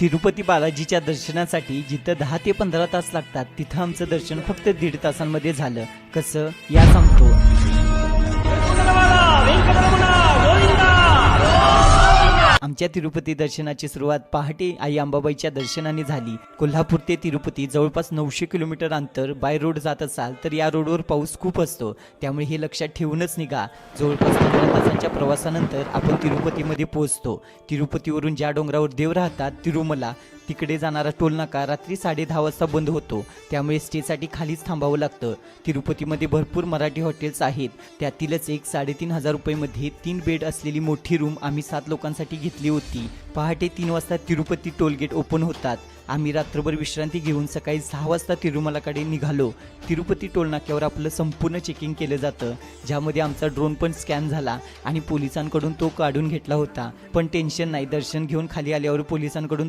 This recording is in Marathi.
तिरुपती बालाजीच्या दर्शनासाठी जिथं दहा ते पंधरा तास लागतात तिथं आमचं दर्शन फक्त दीड तासांमध्ये झालं. कसं? या सांगतो. यांच्या तिरुपती दर्शनाची सुरुवात पहाटे आई अंबाबाईच्या दर्शनाने झाली. कोल्हापूर ते तिरुपती जवळपास नऊशे किलोमीटर अंतर बाय रोड जात असाल तर या रोडवर पाऊस खूप असतो. त्यामुळे हे लक्षात ठेवूनच निघा. जवळपास पंधरा तासांच्या प्रवासानंतर आपण तिरुपतीमध्ये पोहोचतो. तिरुपतीवरून ज्या डोंगरावर देव राहतात तिरुमला तिकडे जाणारा टोल नाका रात्री साडे दहा वाजता बंद होतो. त्यामुळे स्टेसाठी खालीच थांबावं लागतं. तिरुपतीमध्ये भरपूर मराठी हॉटेल्स आहेत. त्यातीलच एक साडेतीन हजार रुपयेमध्ये तीन बेड असलेली मोठी रूम आम्ही सात लोकांसाठी घेतली होती. पहाटे तीन वाजता तिरुपती टोलगेट ओपन होतात. आम्ही रात्रभर विश्रांती घेऊन सकाळी सहा वाजता तिरुमलाकडे निघालो. तिरुपती टोलनाक्यावर आपलं संपूर्ण चेकिंग केलं जातं. ज्यामध्ये आमचा ड्रोन पण स्कॅन झाला आणि पोलिसांकडून तो काढून घेतला होता. पण टेन्शन नाही. दर्शन घेऊन खाली आल्यावर पोलिसांकडून